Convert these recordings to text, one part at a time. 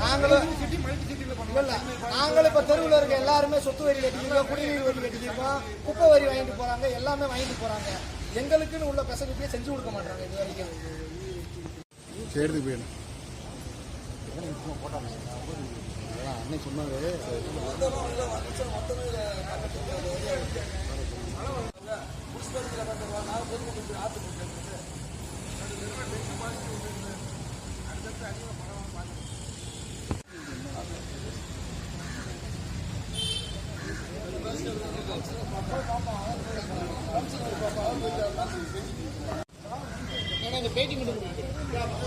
நாங்களும் நாங்களும் இப்ப தெருவில் இருக்க எல்லாருமே சொத்து வரி கட்டிக்கிறோம் குடிநீர் வரி கட்டிக்கிறோம் குப்பை வரி வாங்கிட்டு போறாங்க எல்லாமே வாங்கிட்டு போறாங்க. எங்களுக்குன்னு உள்ள பெசலிட்டியை செஞ்சு கொடுக்க மாட்டாங்க இது வரைக்கும். சேர்த்து போயிடும் அன்னைக்கு சொன்னாரு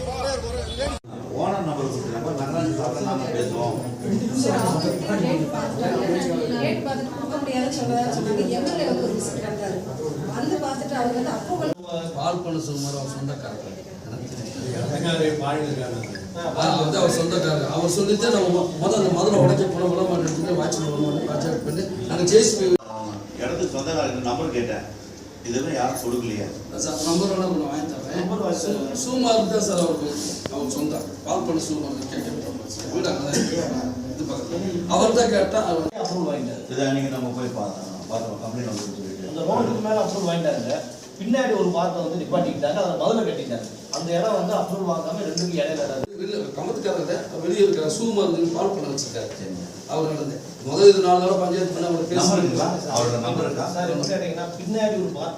ஓனர் நம்பர் நாங்கள் பேசுவோம். பால் பண்ண சுகுமார் அவர் சொந்தக்காரர். வந்து அவர் சொந்தக்காரர். அவர் சொல்லிட்டு நம்ம முதல்ல அந்த முதல்ல உடைக்க போன எடுத்துட்டு வாட்ச்மேன் கான்டாக்ட் பண்ணி நாங்கள் இடத்துக்கு நம்பர் கேட்டேன். இதுவரை யாரும் கொடுக்கலையா? சார் நம்பர் வேணா கொஞ்சம் வாங்கி தரேன். சு- சுகுமாருக்கு தான் சார் அவருக்கு அவர் சொந்தம் பால் பண்ண சுகுமார் கேட்க வீடு அங்கே தான் இருக்கு. இது பக்கத்தில். அவர் தான் கேட்டால் அவர் அப்ரூவல் வாங்கிட்டாரு. இதை அன்னைக்கு நம்ம போய் பார்த்தோம். பார்த்தோம். கம்ப்ளைண்ட் வந்து சொல்லிட்டு. அந்த ரோடுக்கு மேல அப்ரூவல் வாங்கிட்டாங்க பின்னாடி ஒரு பார்ட்டை வந்து நிப்பாட்டிக்கிட்டாங்க. அதை முதல்ல கட்டிட்டாங்க அந்த இடம் வந்து அப்ரூவல் வாங்காம ரெண்டுக்கும் இடையில இடம் இருக்கு. வெளியே இருக்கிற வந்து பால் பண்ண வச்சிருக்காரு. அவர் நடந்து முதல் இது நாலு நாள் பஞ்சாயத்து பண்ண அவர் நம்பர் பேசி இருக்குங்களா அவரோட நம்பர் இருக்கா? சார் என்ன கேட்டீங்கன்னா பின்னாடி ஒரு